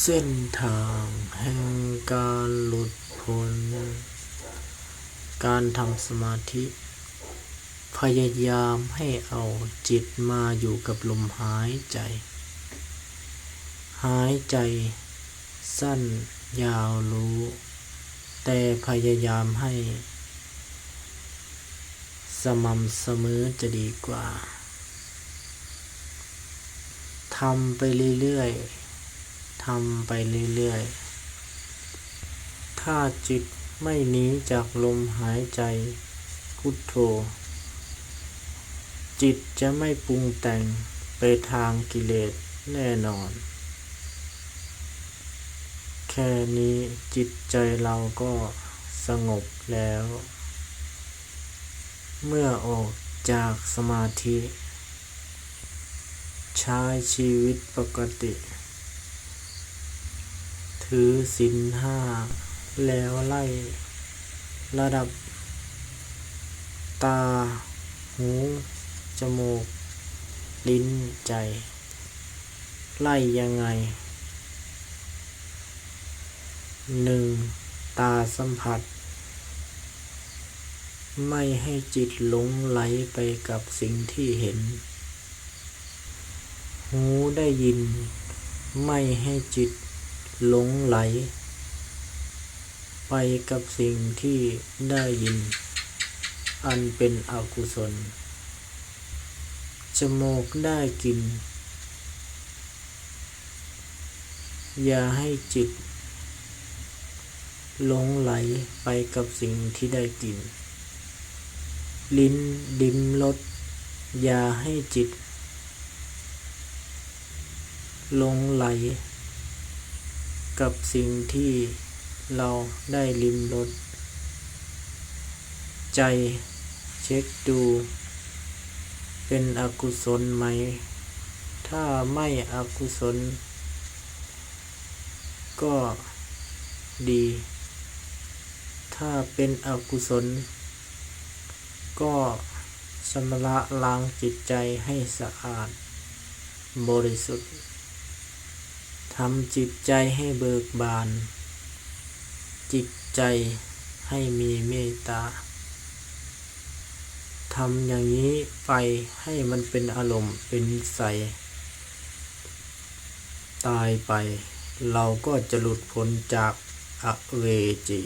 เส้นทางแห่งการหลุดพ้น การทำสมาธิ พยายามให้เอาจิตมาอยู่กับลมหายใจ หายใจสั้นยาวรู้ แต่พยายามให้ สม่ำเสมอจะดีกว่าทำไปเรื่อยๆ ทำไปเรื่อยๆ ถ้าจิตไม่หนีจากลมหายใจพุทโธ จิตจะไม่ปรุงแต่งไปทางกิเลสแน่นอน แค่นี้จิตใจเราก็สงบแล้ว เมื่อออกจากสมาธิ ใช้ชีวิตปกติ ถือศีลห้าแล้วไล่ ระดับ ตา หู จมูก ลิ้น ใจ ไล่ยังไงหนึ่งตาสัมผัส ไม่ให้จิตหลงไหลไปกับสิ่งที่เห็น หูได้ยิน ไม่ให้จิต หลงไหล ไปกับสิ่งที่ได้ยิน อันเป็นอกุศล จมูกได้กลินอย่าให้จิตหลงไหลไปกับสิ่งที่ได้กลิ่น ลิ้นดิ้มรสอย่าให้จิตหลงไหล กับสิ่งที่เราได้ลิ้มรสใจเช็คดู เป็นอกุศลไหม ถ้าไม่อกุศล ก็ดี ถ้าเป็นอกุศล ก็ชำระล้างจิตใจให้สะอาด บริสุทธิ์ ทำจิตใจให้เบิกบาน จิตใจให้มีเมตตาทำอย่างนี้ไปให้มันเป็นอารมณ์เป็นนิสัยตายไป เราก็จะหลุดพ้นจากอเวจี